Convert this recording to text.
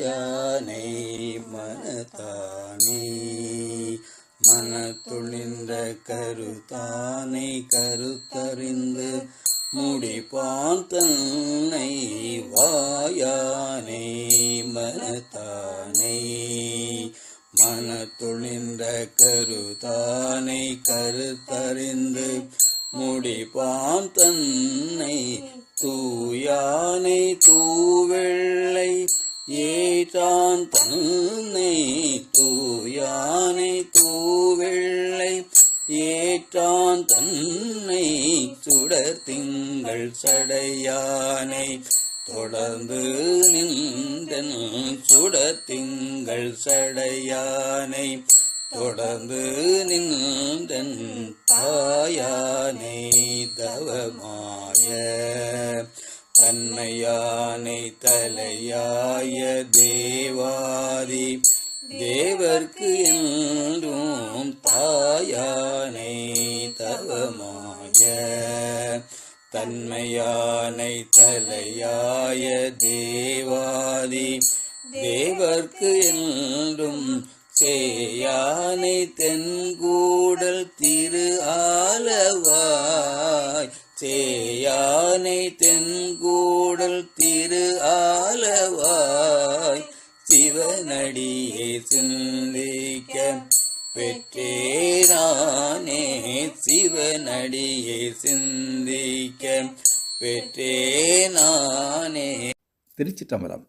யானை மனதானே மனத்துளிந்த கருத்தானை கருத்தறிந்து முடிப்பான் தன்னை வாயானை மனத்தானை. மனத்துளிந்த கருத்தானை கருத்தறிந்து முடிப்பான் தன்னை தூயானை தூவெள்ளை ஏற்றான் தன்னை தூயானை தூவெள்ளை ஏற்றான் தன்னை சுடர் திங்கள் சடையானை. தொடர்ந்து நின்றன் சுடர் திங்கள் சடையானை. தொடர்ந்து நின்றன் தாயானை தவமாய. தன்மையானை தலையாய தேவாதி தேவர்க்கு என்றும் தாயானை தவமாய தன்மையானை தலையாய தேவாதி தேவர்க்கு என்றும் சேயானை தென்கூடல் திரு ஆ சேயானை தென்கூடல் திரு ஆலவாய் சிவனடியே சிந்திக்க பெற்றேனானே சிவனடியே சிந்திக்க பெற்றேனானே. திருச்சிற்றம்பலம்.